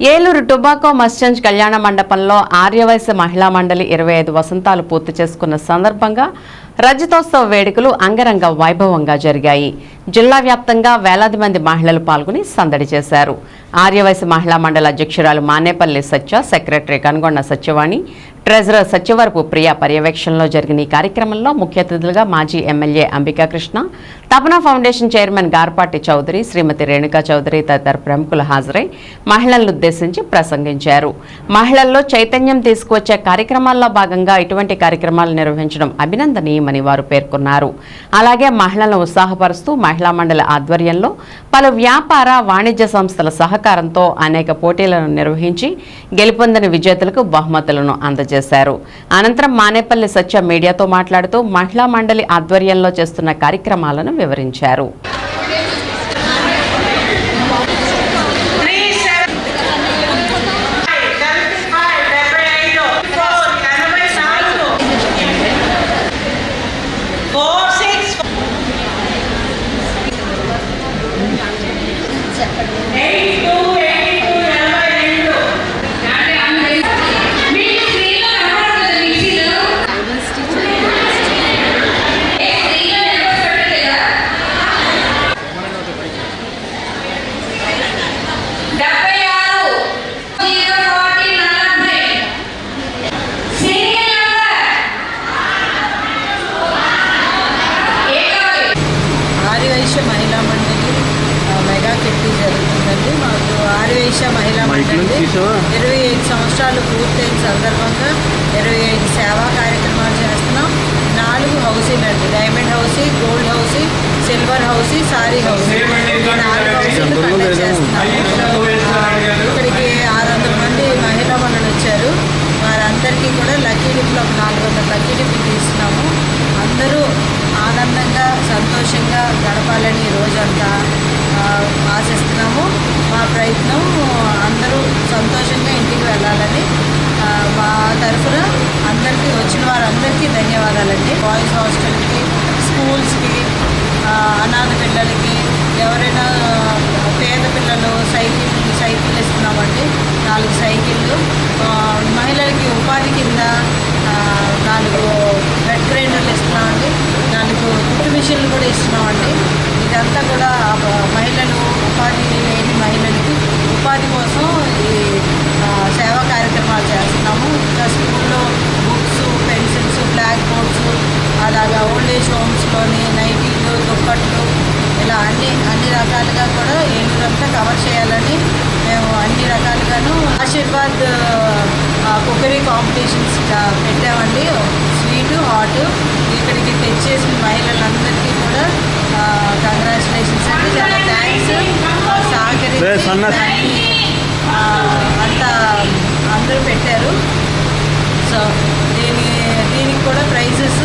Eluru tobacco మస్చంజ్ కళ్యాణ మండపంలో ఆర్యవైశ్య మహిళా మండలి ఇరవై ఐదు వసంతాలు పూర్తి చేసుకున్న సందర్భంగా రజతోత్సవ వేడుకలు అంగరంగ వైభవంగా జరిగాయి. జిల్లా వ్యాప్తంగా వేలాది మంది మహిళలు పాల్గొని సందడి చేశారు. ఆర్యవైశ్య మహిళా మండలి అధ్యక్షురాలు మానేపల్లి సత్య సెక్రటరీ కనుగొండ సత్యవాణి ట్రెజరర్ సత్యవరపు ప్రియ పర్యవేక్షణలో జరిగిన ఈ కార్యక్రమంలో ముఖ్య అతిథులుగా మాజీ MLA Ambika Krishna Tapana foundation chairman Garpati Chowdary Shrimati Renuka Chowdary తదితర ప్రముఖులు హాజరై మహిళలను ఉద్దేశించి ప్రసంగించారు. మహిళల్లో చైతన్యం తీసుకువచ్చే కార్యక్రమాల్లో భాగంగా ఇటువంటి కార్యక్రమాలు నిర్వహించడం అభినందనీయమని వారు పేర్కొన్నారు. అలాగే మహిళలను ఉత్సాహపరుస్తూ మహిళా మండలి ఆధ్వర్యంలో పలు వ్యాపార వాణిజ్య సంస్థల సహకారంతో అనేక పోటీలను నిర్వహించి గెలుపొందిన విజేతలకు బహుమతులను చేశారు. అనంతరం మానేపల్లి సత్య మీడియాతో మాట్లాడుతూ మహిళా మండలి ఆధ్వర్యంలో చేస్తున్న కార్యక్రమాలను వివరించారు. ఆర్యవైశ్య మహిళా మండలి. ఇరవై ఐదు సంవత్సరాలు పూర్తయిన సందర్భంగా ఇరవై ఐదు సేవా కార్యక్రమాలు చేస్తున్నాం. నాలుగు హౌసింగ్ అండి. Diamond house gold house silver house sorry house నాలుగు హౌసింగ్ కండక్ట్ చేస్తున్నాము ఆ, ఇక్కడికి ఆరు వందల మంది మహిళా మండలి వచ్చారు. వారందరికీ కూడా లక్కీ డిప్లో ఒక నాలుగు వందల లక్కీ డిప్లు తీస్తున్నాము అందరూ ఆనందంగా సంతోషంగా గడపాలని రోజంతా ఆ, ఆశిస్తున్నాము. మా ప్రయత్నం వచ్చిన వారందరికీ ధన్యవాదాలండి. బాయ్స్ హాస్టల్కి స్కూల్స్కి అనాథ పిల్లలకి ఎవరైనా పేద పిల్లలు సైకిల్ సైకిల్ ఇస్తున్నామండి. నాలుగు సైకిళ్ళు మహిళలకి ఉపాధి కింద నాలుగు బెడ్ గ్రైండర్లు ఇస్తున్నామండి. నాలుగు కుట్టు మిషన్లు కూడా ఇస్తున్నామండి. ఇదంతా కూడా తీసుకొని నైటీలు దుప్పట్లు ఇలా అన్ని అన్ని రకాలుగా కూడా ఏలూరంతా కవర్ చేయాలని మేము అన్ని రకాలుగాను ఆశీర్వాద్ కుకరీ కాంపిటీషన్స్ పెట్టామండి. స్వీటు హాట్ ఇక్కడికి తెచ్చేసిన మహిళలందరికీ కూడా కంగ్రాచులేషన్స్ అండి. చాలా థ్యాంక్స్ సహకరించి అంతా అందరూ పెట్టారు. సో దీని దీనికి కూడా ప్రైజెస్